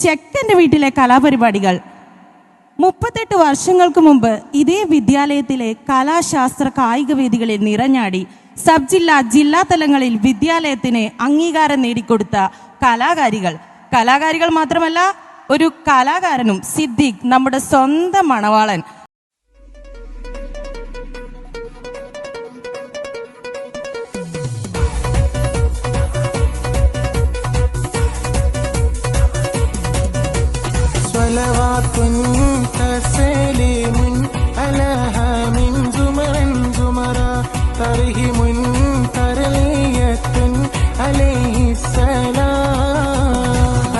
ചെക്കന്റെ വീട്ടിലെ കലാപരിപാടികൾ. മുപ്പത്തെട്ട് വർഷങ്ങൾക്ക് മുമ്പ് ഇതേ വിദ്യാലയത്തിലെ കലാശാസ്ത്ര കായിക വേദികളിൽ നിറഞ്ഞാടി സബ് ജില്ലാ ജില്ലാ തലങ്ങളിൽ വിദ്യാലയത്തിന് അംഗീകാരം നേടിക്കൊടുത്ത കലാകാരികൾ. കലാകാരികൾ മാത്രമല്ല ഒരു കലാകാരനും സിദ്ദിഖ് നമ്മുടെ സ്വന്തം മണവാളൻ. زمرا ترهم ترلية عليه السلام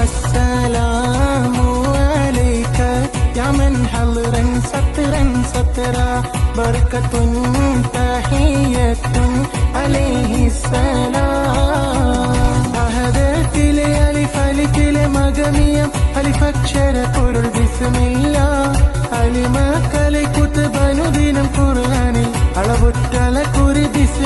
السلام عليك يا من حضرا سترا سترا بركة تحية عليه السلام അഹദത്തിലെ അലിഫലിക്കിലെ മകമിയം അലിഫക്ഷര പൊരുൾ ബിസ്മില്ല അലിമക്കലെ കുത്തുബനുദിനം ഖുർആനിൽ അളവുറ്റല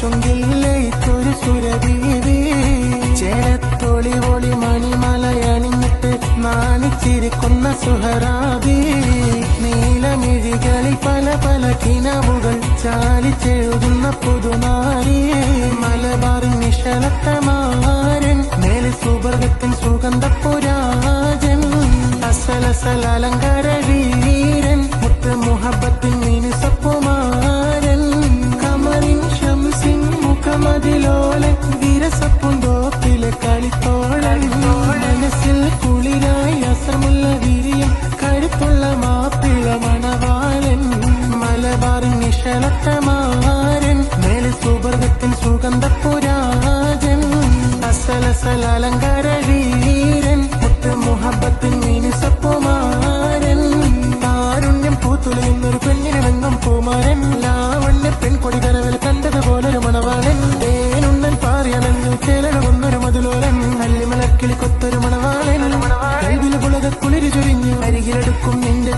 ചൊങ്കിൽ ലയിച്ചൊരു സുരദീവി ചേരത്തൊളി ഒളി മണിമലയണിഞ്ഞിട്ട് നാണിച്ചിരിക്കുന്ന സുഹറാബി. നീലമിഴികളിൽ പല പല കിണവുകൾ ചാലിച്ചെഴുതുന്ന പുതുനാരി. മലബാറിൻ നിശലത്തമാരൻ മേലെ സുവർഗത്തിൻ ചൊരിഞ്ഞു അരികിലെടുക്കും നിന്റെ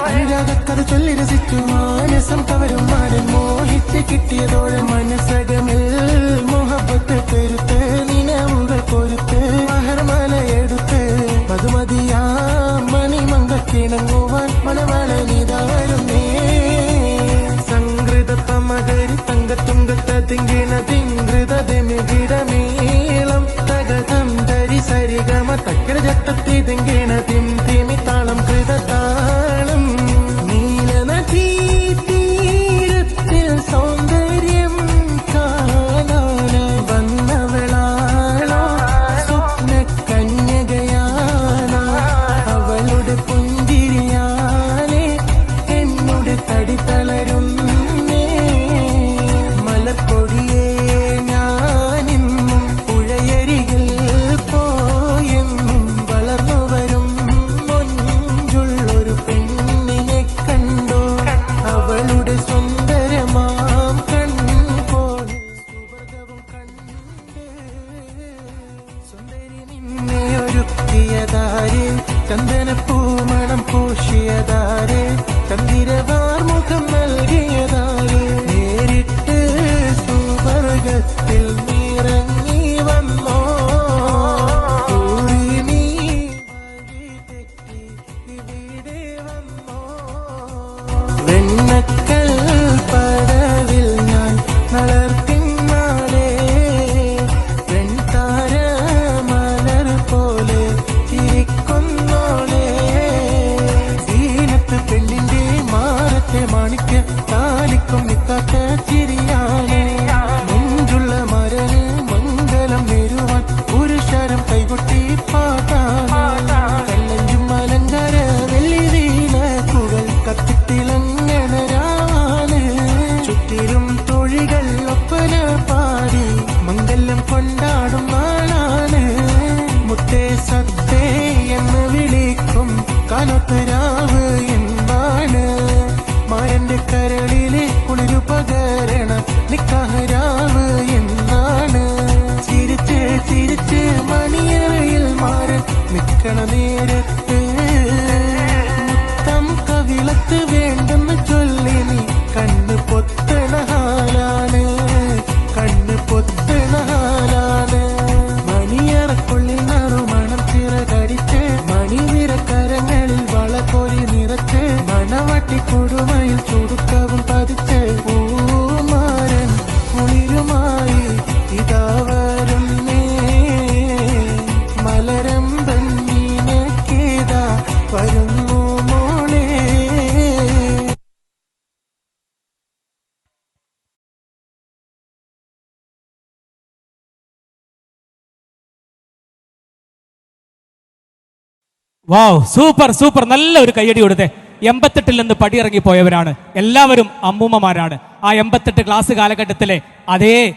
അനുരാഗക്കഥ ചൊല്ലി രസിച്ചു മാനസം കവരും മാരൻ മോഹിച്ച് കിട്ടിയതോടെ മനസ്സകമിൽ. മുഹബത്ത് പെരുത്ത് നിലവുകൾ കൊരുത്ത് മഹർമല എടുത്ത്. മധുമതിയാ മണിമങ്കക്കിണങ്ങുവാൻ മണവാളനിതാരുന്നേ സംഘൃതപ്പമകരി തങ്കത്തുങ്കത്ത തിങ്കിണ തിങ്കൃത ദിമികിടമീളം തകതം തരി സരിഗമ തക്കര ജത്തത്തി തിങ്കിണ ഒരുക്കിയതാരെ ചന്ദനപ്പൂമണം പൂശിയതാരെ? ചന്ദിരവാർ മുഖം காணிக்க മണവട്ടി കൊടുമയിൽ ചുടുക്കവും പതിച്ച് പൂമാരൻ കുളിരുമായി ഇതാ വരുന്നേ. മലരം തന്നീനക്കേതാ വരുന്നു മോളേ. Wow super super. നല്ല ഒരു കയ്യടി കൊടുത്തേ. എൺപത്തെട്ടിൽ നിന്ന് പടിയിറങ്ങി പോയവരാണ് എല്ലാവരും അമ്മൂമ്മമാരാണ്. ആ എൺപത്തെട്ട് ക്ലാസ് കാലഘട്ടത്തിലെ അതേ